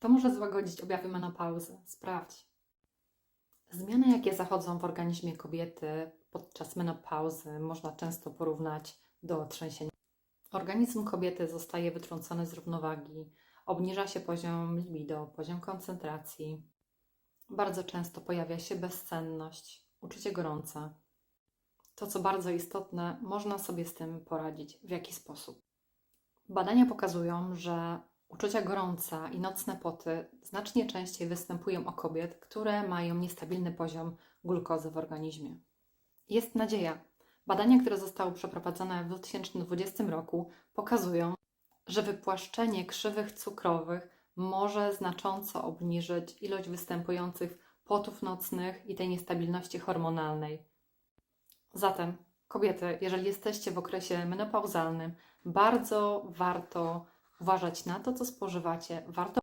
To może złagodzić objawy menopauzy. Sprawdź. Zmiany, jakie zachodzą w organizmie kobiety podczas menopauzy, można często porównać do trzęsienia. Organizm kobiety zostaje wytrącony z równowagi, obniża się poziom libido, poziom koncentracji. Bardzo często pojawia się bezsenność, uczucie gorąca. To, co bardzo istotne, można sobie z tym poradzić. W jaki sposób? Badania pokazują, że uczucia gorąca i nocne poty znacznie częściej występują u kobiet, które mają niestabilny poziom glukozy w organizmie. Jest nadzieja. Badania, które zostały przeprowadzone w 2020 roku, pokazują, że wypłaszczenie krzywych cukrowych może znacząco obniżyć ilość występujących potów nocnych i tej niestabilności hormonalnej. Zatem, kobiety, jeżeli jesteście w okresie menopauzalnym, bardzo warto uważać na to, co spożywacie, warto